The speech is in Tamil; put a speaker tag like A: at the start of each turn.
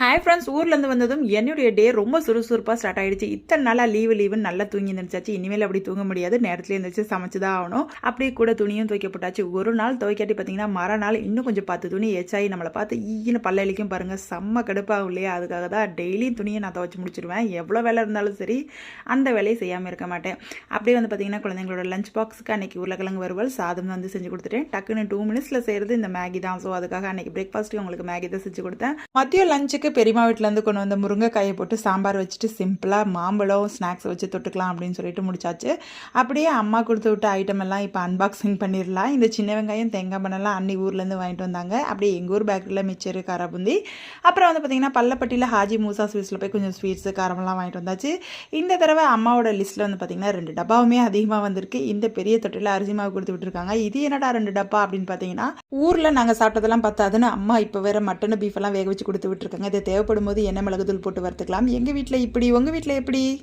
A: ஹாய் ஃப்ரெண்ட்ஸ் ஊர்லேருந்து வந்ததும் என்னுடைய டே ரொம்ப சுறுசுறுப்பாக ஸ்டார்ட் ஆகிடுச்சு இத்தனை நாளாக லீவு லீவுன்னு நல்லா தூங்கி இருந்துச்சாச்சு இனிமேல் அப்படி தூங்க முடியாது. நேரத்தில் இருந்துச்சு சமைச்சு தான் ஆகணும். அப்படியே கூட துணியும் துவைக்கப்பட்டாச்சு. ஒரு நாள் துவைக்காட்டி பார்த்தீங்கன்னா மறுநாள் இன்னும் கொஞ்சம் பார்த்து துணி எச்சாயி நம்மளை பார்த்து ஈன்னு பல்லளிக்கும் பாருங்கள் செம்ம கடுப்பாகும் இல்லையா? அதுக்காக தான் டெய்லியும் துணியை நான் துவைச்சி முடிச்சிடுவேன் எவ்வளோ வேலை இருந்தாலும் சரி அந்த வேலையை செய்யாமல் இருக்க மாட்டேன். அப்படியே வந்து பார்த்தீங்கன்னா குழந்தைங்களோட லஞ்ச் பாக்ஸுக்கு அன்றைக்கி உருளைக்கிழங்கு வருவல் சாதம் வந்து செஞ்சு கொடுத்துட்டேன். டக்குன்னு டூ மினிட்ஸில் செய்கிறது இந்த மேகி தான் ஸோ அதுக்காக அன்றைக்கி பிரேக்ஃபாஸ்ட்டுக்கு உங்களுக்கு மேகி தான் செஞ்சு கொடுத்தேன். மதியம் லஞ்சுக்கு பெரியம்மா வீட்டிலேருந்து கொண்டு வந்த முருங்கைக்காயை போட்டு சாம்பார் வச்சுட்டு சிம்பிளாக மாம்பழம் ஸ்நாக்ஸ் வச்சு தொட்டுக்கலாம் அப்படின்னு சொல்லிட்டு முடிச்சாச்சு. அப்படியே அம்மா கொடுத்து விட்ட ஐட்டம் எல்லாம் இப்போ அன்பாக்சிங் பண்ணிடலாம். இந்த சின்ன வெங்காயம் தேங்காய் பண்ணலாம் அன்னி ஊர்லேருந்து வாங்கிட்டு வந்தாங்க. அப்படியே எங்கள் ஊர் பேக்கரியில் மிச்சரு காராபுந்தி அப்புறம் வந்து பார்த்திங்கன்னா பள்ளப்பட்டியில் ஹாஜி மூசா ஸ்வீட்ஸில் போய் கொஞ்சம் ஸ்வீட்ஸு காரமெல்லாம் வாங்கிட்டு வந்தாச்சு. இந்த தடவை அம்மாவோட லிஸ்ட்டில் வந்து பார்த்திங்கன்னா ரெண்டு டப்பாவுமே அதிகமாக வந்திருக்கு. இந்த பெரிய தொட்டியில் அரிசி மாவு கொடுத்து விட்டுருக்காங்க. இது என்னடா ரெண்டு டப்பா அப்படின்னு பார்த்தீங்கன்னா ஊரில் நாங்கள் சாப்பிட்டதெல்லாம் பத்தாதுன்னு அம்மா இப்போ வேறு மட்டன் பீஃப் எல்லாம் வேக வச்சு கொடுத்து விட்டுருக்காங்க. இது தேவைப்படும் போது என்ன மிளகுதூள் போட்டு வறுத்துக்கலாம். எங்கள் வீட்டில் இப்படி? உங்கள் வீட்டில் எப்படி?